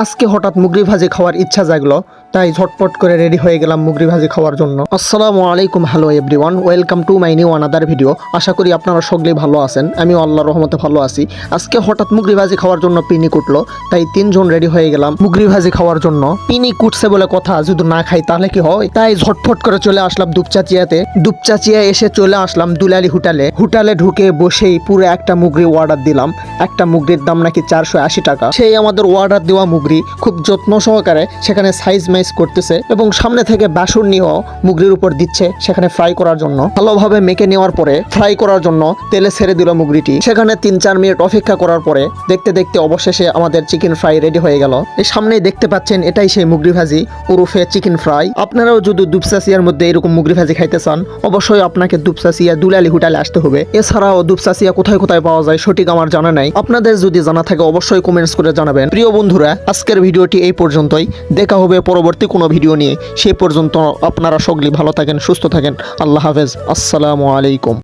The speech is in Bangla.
আজকে হঠাৎ মুগরি ভাজি খাওয়ার ইচ্ছা জাগলো। তাই ঝটপট করে রেডি হয়ে গেলাম মুগরি ভাজি খাওয়ার জন্য। আসসালামু আলাইকুম hello everyone welcome to my new another video আশা করি আপনারা সকলেই ভালো আছেন, আমিও আল্লাহর রহমতে ভালো আছি। আজকে হঠাৎ মুগরি ভাজি খাওয়ার জন্য পিনি কুটলো তাই তিনজন রেডি হয়ে গেলাম মুগরি ভাজি খাওয়ার জন্য। পিনি কুটছে বলে কথা, যদি না খাই তাহলে কি হয়? তাই ঝটফট করে চলে আসলাম দুপচাচিয়াতে। দুপচাচিয়া এসে চলে আসলাম দুলালি হোটেলে। হোটেলে ঢুকে বসেই পুরো একটা মুগরি অর্ডার দিলাম। একটা মুগরির দাম নাকি চারশো আশি টাকা। সেই আমাদের অর্ডার দেওয়া মুগরি খুব যত্ন সহকারে সেখানে সাইজ মাইজ করতেছে এবং সামনে থেকে বাসন নিয়েও মুগরির উপর দিচ্ছে সেখানে ফ্রাই করার জন্য। ভালোভাবে মেখে নেওয়ার পরে ফ্রাই করার জন্য তেলে ছেড়ে দিল মুগরিটি। সেখানে তিন চার মিনিট অপেক্ষা করার পরে দেখতে দেখতে অবশেষে আমাদের চিকেন ফ্রাই রেডি হয়ে গেল। এই সামনেই দেখতে পাচ্ছেন এটাই সেই মুগরি ভাজি উরুফে চিকেন ফ্রাই আপনারাও যদি দুপসাসিয়ার মধ্যে এরকম মুগরি ভাজি খাইতে চান, অবশ্যই আপনাকে দুপসাসিয়া দুলালি হোটেলে আসতে হবে। এছাড়াও দুপসাসিয়া কোথায় কোথায় পাওয়া যায় সঠিক আমার জানা নাই। আপনাদের যদি জানা থাকে অবশ্যই কমেন্টস করে জানাবেন। প্রিয় বন্ধুরা, আজকের ভিডিওটি এই পর্যন্তই। দেখা হবে পরবর্তী কোনো ভিডিও নিয়ে সেই পর্যন্ত আপনারা সকলেই ভালো থাকেন, সুস্থ থাকেন। আল্লাহ হাফেজ। আসসালামু আলাইকুম।